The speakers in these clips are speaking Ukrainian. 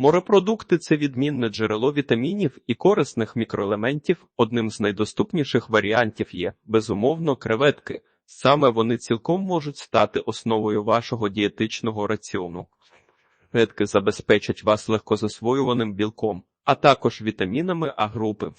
Морепродукти це відмінне джерело вітамінів і корисних мікроелементів. Одним з найдоступніших варіантів є, безумовно, креветки. Саме вони цілком можуть стати основою вашого дієтичного раціону. Креветки забезпечать вас легкозасвоюваним білком, а також вітамінами А групи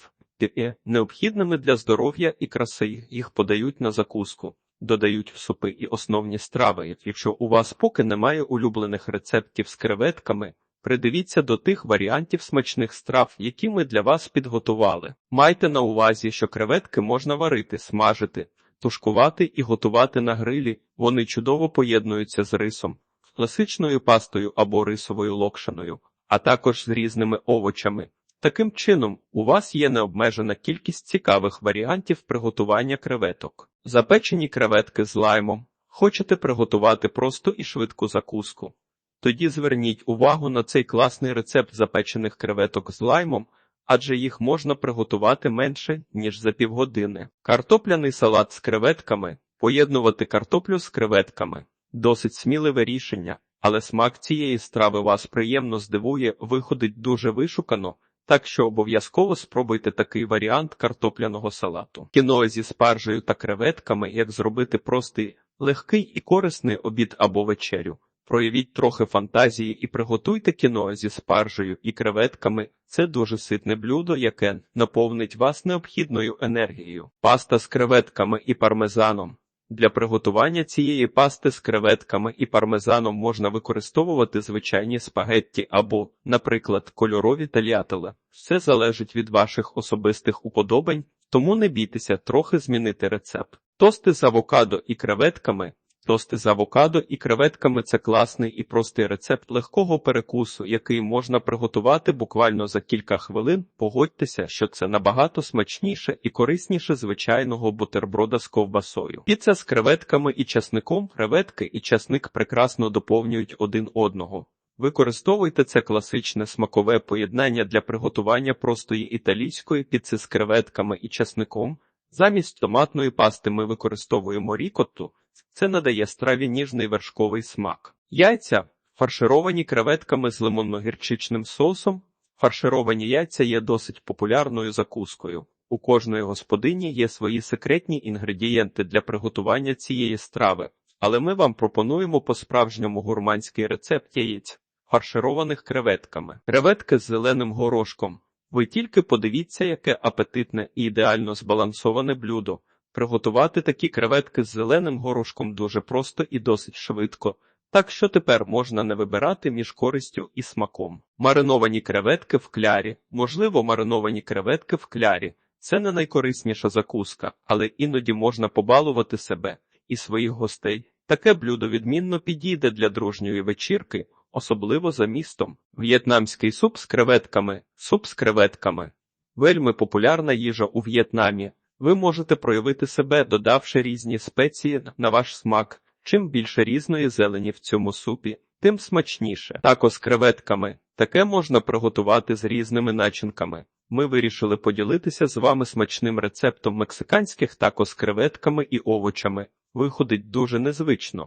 необхідними для здоров'я і краси. Їх подають на закуску, додають в супи і основні страви. Якщо у вас поки немає улюблених рецептів з креветками, придивіться до тих варіантів смачних страв, які ми для вас підготували. Майте на увазі, що креветки можна варити, смажити, тушкувати і готувати на грилі. Вони чудово поєднуються з рисом, класичною пастою або рисовою локшаною, а також з різними овочами. Таким чином, у вас є необмежена кількість цікавих варіантів приготування креветок. Запечені креветки з лаймом. Хочете приготувати просту і швидку закуску? Тоді зверніть увагу на цей класний рецепт запечених креветок з лаймом, адже їх можна приготувати менше, ніж за півгодини. Картопляний салат з креветками. Поєднувати картоплю з креветками. Досить сміливе рішення, але смак цієї страви вас приємно здивує, виходить дуже вишукано. Так що обов'язково спробуйте такий варіант картопляного салату. Кіно зі спаржею та креветками, як зробити простий, легкий і корисний обід або вечерю. Проявіть трохи фантазії і приготуйте кіно зі спаржею і креветками. Це дуже ситне блюдо, яке наповнить вас необхідною енергією. Паста з креветками і пармезаном. Для приготування цієї пасти з креветками і пармезаном можна використовувати звичайні спагетті або, наприклад, кольорові талятели. Все залежить від ваших особистих уподобань, тому не бійтеся трохи змінити рецепт. Тости з авокадо і креветками. Тости з авокадо і креветками це класний і простий рецепт легкого перекусу, який можна приготувати буквально за кілька хвилин. Погодьтеся, що це набагато смачніше і корисніше звичайного бутерброда з ковбасою. Піца з креветками і часником, креветки і часник прекрасно доповнюють один одного. Використовуйте це класичне смакове поєднання для приготування простої італійської піци з креветками і часником. Замість томатної пасти ми використовуємо рікотту. Це надає страві ніжний вершковий смак. Яйця фаршировані креветками з лимонно-гірчичним соусом. Фаршировані яйця є досить популярною закускою. У кожної господині є свої секретні інгредієнти для приготування цієї страви, але ми вам пропонуємо по-справжньому гурманський рецепт яєць, фаршированих креветками. Креветки з зеленим горошком. Ви тільки подивіться, яке апетитне і ідеально збалансоване блюдо. Приготувати такі креветки з зеленим горошком дуже просто і досить швидко, так що тепер можна не вибирати між користю і смаком. Мариновані креветки в клярі, можливо, мариновані креветки в клярі. Це не найкорисніша закуска, але іноді можна побалувати себе і своїх гостей. Таке блюдо відмінно підійде для дружньої вечірки, особливо за містом. В'єтнамський суп з креветками, суп з креветками. Вельми популярна їжа у В'єтнамі. Ви можете проявити себе, додавши різні спеції на ваш смак. Чим більше різної зелені в цьому супі, тим смачніше. Тако з креветками. Таке можна приготувати з різними начинками. Ми вирішили поділитися з вами смачним рецептом мексиканських тако з креветками і овочами. Виходить дуже незвично.